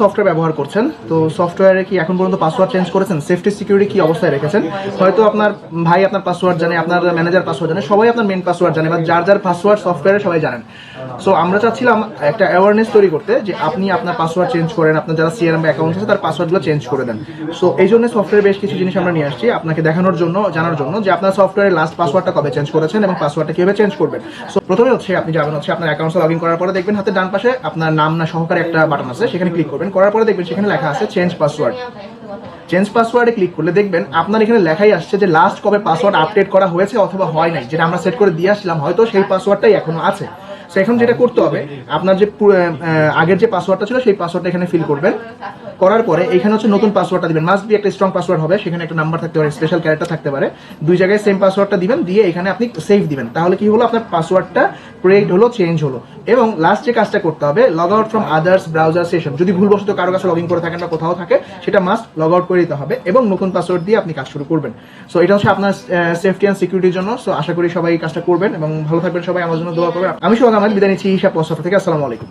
Software ব্যবহার করছেন, তো সফটওয়্যারে কি এখন পর্যন্ত পাসওয়ার্ড চেঞ্জ করেছেন? সেফটি সিকিউরিটি কি অবস্থায় রেখেছেন? হয়তো আপনার ভাই আপনার পাসওয়ার্ড জানে, আপনার ম্যানেজার পাসওয়ার্ড জানে, সবাই আপনার মেন পাসওয়ার্ড জানে, বা যার যার পাসওয়ার্ড সফটওয়্যারে সবাই জানেন। সো আমরা চাচ্ছিলাম একটা অ্যাওয়ারনেস তৈরি করতে যে আপনি আপনার পাসওয়ার্ড চেঞ্জ করেন, আপনার যারা সিআরএম অ্যাকাউন্ট আছে, তার পাসওয়ার্ডগুলো চেঞ্জ করে দেন। সো এই জন্য সফটওয়্যার বেশ কিছু জিনিস আমরা নিয়ে আসছি, আপনাকে দেখানোর জন্য, জানার জন্য যে আপনার সফটওয়্যারের লাস্ট পাসওয়ার্ডটা কবে চেঞ্জ করেছেন এবং পাসওয়ার্ডটা কীভাবে চেঞ্জ করবেন। সো প্রথমে হচ্ছে আপনি যাবেন হচ্ছে আপনার অ্যাকাউন্টে লগ ইন করার পরে দেখবেন হাতে ডান পাশে আপনার নাম না সহকারে একটা বাটন আছে, সেখানে ক্লিক করবেন। করার পরে দেখবেন সেখানে লেখা আছে চেঞ্জ পাসওয়ার্ড চেঞ্জ পাসওয়ার্ডে ক্লিক করলে দেখবেন আপনার এখানে লেখাই আসছে যে লাস্ট কবে পাসওয়ার্ড আপডেট করা হয়েছে অথবা হয় নাই, যেটা আমরা সেট করে দিয়ে আসলাম হয়তো সেই পাসওয়ার্ডটাই এখনও আছে। সো এখন যেটা করতে হবে, আপনার যে আগের যে পাসওয়ার্ডটা ছিল সেই পাসওয়ার্ডটা এখানে ফিল করবেন। করার পরে এখানে হচ্ছে নতুন পাসওয়ার্ডটা দিবেন। মাস্ট বি একটা স্ট্রং পাসওয়ার্ড হবে, সেখানে একটা নাম্বার থাকতে পারে স্পেশাল ক্যারেক্টার থাকতে পারে। দুই জায়গায় সেম পাসওয়ার্ডটা দিবেন, দিয়ে এখানে আপনি সেভ দিবেন। তাহলে কি হলো? আপনার পাসওয়ার্ডটা ক্রিয়েট হলো চেঞ্জ হলো। এবং লাস্ট যে কাজটা করতে হবে log out from others browser session যদি ভুলবশত কারও কাছে লগ ইন করে থাকেন বা কোথাও থাকে, সেটা মাস্ট লগ আউট করে দিতে হবে এবং নতুন পাসওয়ার্ড দিয়ে আপনি কাজ শুরু করবেন। সো এটা হচ্ছে আপনার সেফটি অ্যান্ড সিকিউরিটির জন্য। সো আশা করি সবাই কাজটা করবেন এবং ভালো থাকবেন সবাই। আমার জন্য দোয়া করবেন। আমি সবাই আহমেদ, বিদায় নিচ্ছি হিসাব পশ্চাৎ থেকে। আসসালামু আলাইকুম।